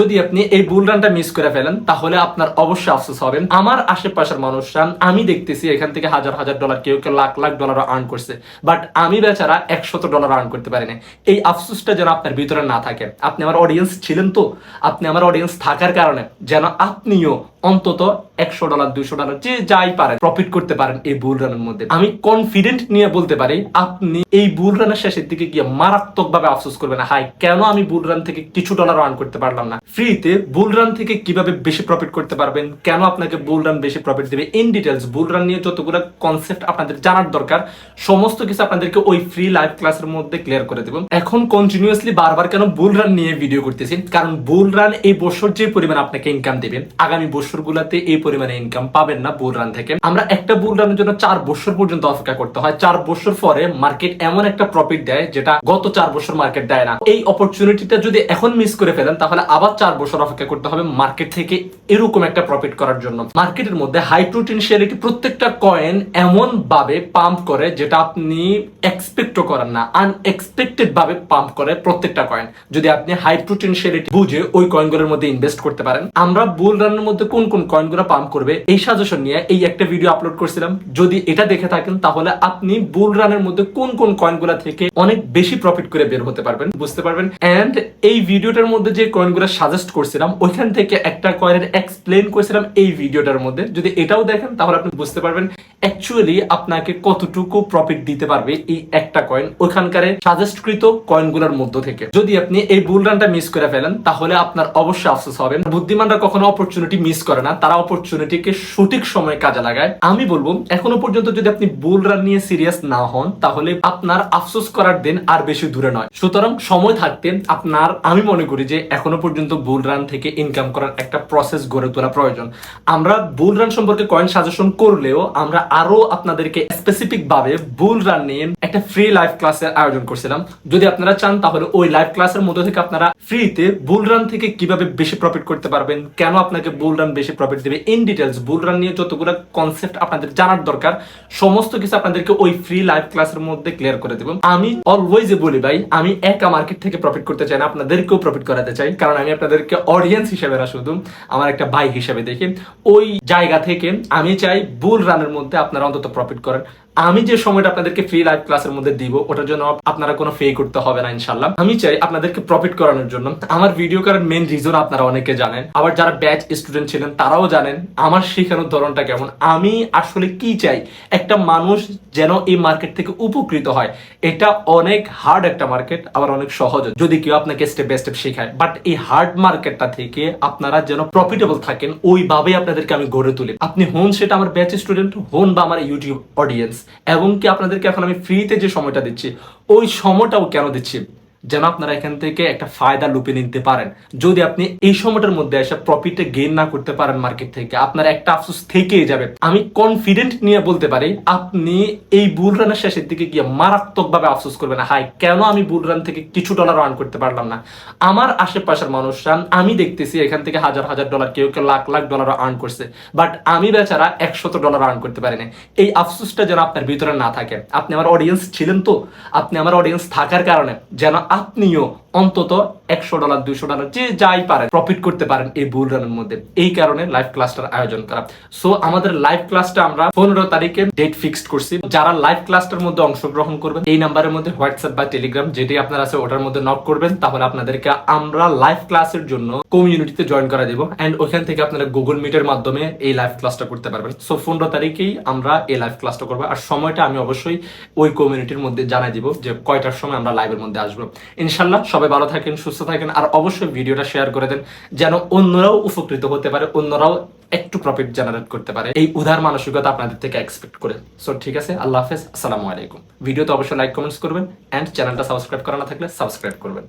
যদি আপনি এই বুল রানটা মিস করে ফেলেন, তাহলে আপনার অবশ্যই আফসোস হবেন। আমার আশেপাশের মানুষরা আমি দেখতেছি এখান থেকে হাজার হাজার ডলার কেউ কেউ লাখ লাখ ডলার আর্ন করছে। বাট আমি বেচারা একশত ডলার আর্ন করতে পারি না এই আফসোসটা যেন আপনার ভিতরে না থাকে। আপনি আমার অডিয়েন্স ছিলেন তো। আপনি আমার অডিয়েন্স থাকার কারণে যেন আপনিও অন্তত একশো ডলার দুশো ডলার, যে যাই পারেন প্রফিট করতে পারেন এই বুল রানের মধ্যে। আমি কনফিডেন্ট নিয়ে বলতে পারি, আপনি এই বুল রানের শেষের দিকে গিয়ে মারাত্মক ভাবে আফসোস করবেন হাই কেন আমি বুল রান থেকে কিছু ডলার আর্ন করতে পারলাম না? ফ্রিতে বুল রান থেকে কীভাবে বেশি প্রফিট করতে পারবেন? কেন আপনাকে বুল রান বেশি প্রফিট দেবে? ইন ডিটেলস বুল রান নিয়ে যতগুলো কনসেপ্ট আপনাদের জানার দরকার, সমস্ত কিছু আপনাদেরকে ওই ফ্রি লাইভ ক্লাসের মধ্যে ক্লিয়ার করে দেবো। এখন কন্টিনিউয়াসলি বারবার কেন বুল রান নিয়ে ভিডিও করতেছি? কারণ বুল রান এই বছর যে পরিমাণ আপনাকে ইনকাম দেবে, আগামী বছরগুলোতে এই পরিমাণে ইনকাম পাবেন না বুল রান থেকে। আমরা একটা বুল রানের জন্য চার বছর পর্যন্ত অপেক্ষা করতে হয়। চার বছর পরে মার্কেট এমন একটা প্রফিট দেয়, যেটা গত চার বছর মার্কেট দেয় না। এই অপরচুনিটিটা যদি এখন মিস করে ফেলেন, তাহলে আবার চার বছর অপেক্ষা করতে হবে মার্কেট থেকে এরকম একটা প্রফিট করার জন্য। মার্কেটের মধ্যে হাই পোটেনশিয়ালিটি প্রত্যেকটা কয়েন এমন ভাবে পাম্প করে, যেটা আপনি এক্সপেক্টও করেন না। আনএক্সপেক্টেড ভাবে পাম্প করে প্রত্যেকটা কয়েন যদি আপনি হাই পোটেনশিয়ালিটি বুঝে ওই কয়েনগুলোর মধ্যে ইনভেস্ট করতে পারেন। আমরা বুল রানের মধ্যে কোন কোন কয়েনগুলো পাম্প করবে, এই সাজেশন নিয়ে এই একটা ভিডিও আপলোড করছিলাম। যদি এটা দেখে থাকেন, তাহলে আপনি বুল রানের মধ্যে কোন কোন কয়েনগুলো থেকে অনেক বেশি প্রফিট করে বের হতে পারবেন, বুঝতে পারবেন? এন্ড এই ভিডিওটার মধ্যে যে কয়েনগুলো সাজেস্ট করছিলাম, ওইখান থেকে একটা কয়েনের এক্সপ্লেন করেছিলাম এই ভিডিওটার মধ্যে। যদি এটাও দেখেন, তাহলে আপনি বুঝতে পারবেন অ্যাকচুয়ালি আপনাকে কতটুকু প্রফিট দিতে পারবে এই একটা কয়েন ওইখানকার সাজেস্টকৃত কয়েনগুলোর মধ্য থেকে। যদি আপনি এই বুল রানটা মিস করে ফেলেন, তাহলে আপনার অবশ্যই আফসোস হবে। বুদ্ধিমানরা কখনো অপরচুনিটি মিস করে না, তারা অপরচুনিটিকে সঠিক সময়ে কাজে লাগায়, আমি বলব, এখনও পর্যন্ত যদি আপনি বুল রান নিয়ে সিরিয়াস না হন, তাহলে আপনার আফসোস করার দিন আর বেশি দূরে নয়। সুতরাং সময় থাকতে আপনার, আমি মনে করি যে এখনও পর্যন্ত বুল রান থেকে ইনকাম করার একটা প্রসেস গড়ে তোলা প্রয়োজন। আমরা বুল রান সম্পর্কে কয়েন সাজেশন করলেও আমরা আরও আপনাদেরকে স্পেসিফিক ভাবে বুল রান নিয়ে একটা ফ্রি লাইভ ক্লাসের আয়োজন করছিলাম। যদি আপনারা চান, তাহলে ওই লাইভ ক্লাসের মধ্যে থেকে আপনারা ফ্রিতে বুল রান থেকে কীভাবে বেশি প্রফিট করতে পারবেন, কেন আপনাকে বুল রান বেশি প্রফিট দেবে ইন ডিটেলস বুল রান নিয়ে যতগুলো কনসেপ্ট আপনাদের জানার দরকার, সমস্ত কিছু আপনাদেরকে ওই ফ্রি লাইভ ক্লাসের মধ্যে ক্লিয়ার করে দেবো। আমি অলওয়েজ বলি ভাই, আমি একা মার্কেট থেকে প্রফিট করতে চাই না, আপনাদেরকেও প্রফিট করাতে চাই, কারণ আমি আপনাদেরকে অডিয়েন্স হিসেবে না শুধু, আমার একটা বাইক হিসেবে দেখি। ওই জায়গা থেকে আমি চাই বুল রানের মধ্যে আপনারা অন্তত প্রফিট করেন। আমি যে সময়টা আপনাদেরকে ফ্রি লাইভ ক্লাসের মধ্যে দিব, ওটার জন্য আপনারা কোনো ফে করতে হবে না ইনশাল্লাহ আমি চাই আপনাদেরকে প্রফিট করানোর জন্য। আমার ভিডিও করার মেন রিজন আপনারা অনেকে জানেন, আবার যারা ব্যাচ স্টুডেন্ট ছিলেন তারাও জানেন, আমার শেখানোর ধরনটা কেমন। আমি আসলে কি চাই? একটা মানুষ যেন এই মার্কেট থেকে উপকৃত হয়। এটা অনেক হার্ড একটা মার্কেট আবার অনেক সহজ। যদি কেউ আপনাকে স্টেপ বাই স্টেপ শেখায় বাট এই হার্ড মার্কেটটা থেকে আপনারা যেন প্রফিটেবল থাকেন, ওইভাবেই আপনাদেরকে আমি গড়ে তুলি। আপনি হন সেটা আমার ব্যাচ স্টুডেন্ট হন বা আমার ইউটিউব অডিয়েন্স এবং কি আপনাদেরকে এখন আমি ফ্রিতে যে সময়টা দিচ্ছি ওই সময়টাও কেন দিচ্ছি? যেন আপনারা এখান থেকে একটা ফায়দা লুপে নিতে পারেন। যদি আপনি এই সময়টার মধ্যে এসে প্রফিটে গেইন না করতে পারেন মার্কেট থেকে, আপনার একটা আফসোস থেকেই যাবে। আমি কনফিডেন্ট নিয়ে বলতে পারি, আপনি এই বুল রানের শেষের দিকে গিয়ে মারাত্মক ভাবে আফসোস করবেন হাই, কেন আমি বুল রান থেকে কিছু ডলার আর্ন করতে পারলাম না? আমার আশেপাশের মানুষরা আমি দেখতেছি এখান থেকে হাজার হাজার ডলার কেউ কেউ লাখ লাখ ডলার আর্ন করছে। বাট আমি বেচারা একশত ডলার আর্ন করতে পারি না এই আফসোসটা যেন আপনার ভিতরে না থাকে। আপনি আমার অডিয়েন্স ছিলেন তো, আপনি আমার অডিয়েন্স থাকার কারণে যেন আপনিও অন্তত একশো ডলার দুশো ডলার, যে যাই পারেন প্রফিট করতে পারেন এই বুল রানের মধ্যে। এই কারণে লাইভ ক্লাসটার আয়োজন করা। সো আমাদের লাইভ ক্লাসটা আমরা পনেরো তারিখে ডেট ফিক্সড করছি। যারা লাইভ ক্লাসটার মধ্যে অংশগ্রহণ করবেন, এই নাম্বারের মধ্যে হোয়াটসঅ্যাপ বা টেলিগ্রাম যেটি আপনার আছে, ওটার মধ্যে নক করবেন। তাহলে আপনাদেরকে আমরা লাইভ ক্লাসের জন্য কমিউনিটিতে জয়েন করা দেবো। অ্যান্ড ওখান থেকে আপনারা গুগল মিটের মাধ্যমে এই লাইভ ক্লাসটা করতে পারবেন। সো পনেরো তারিখেই আমরা এই লাইভ ক্লাসটা করব। আর সময়টা আমি অবশ্যই ওই কমিউনিটির মধ্যে জানাই দিব যে কয়টার সময় আমরা লাইভের মধ্যে আসব। ইনশাল্লাহ সবাই ভালো থাকেন, সুস্থ থাকেন, আর অবশ্যই ভিডিওটা শেয়ার করে দেন যেন অন্যরাও উপকৃত হতে পারে, অন্যরাও একটু প্রফিট জেনারেট করতে পারে। এই উদার মানসিকতা আপনাদের থেকে এক্সপেক্ট করে। সো ঠিক আছে, আল্লাহ হাফেজ, আসসালামু আলাইকুম। ভিডিওতে অবশ্যই লাইক কমেন্টস করবেন অ্যান্ড চ্যানেলটা সাবস্ক্রাইব করা না থাকলে সাবস্ক্রাইব করবেন।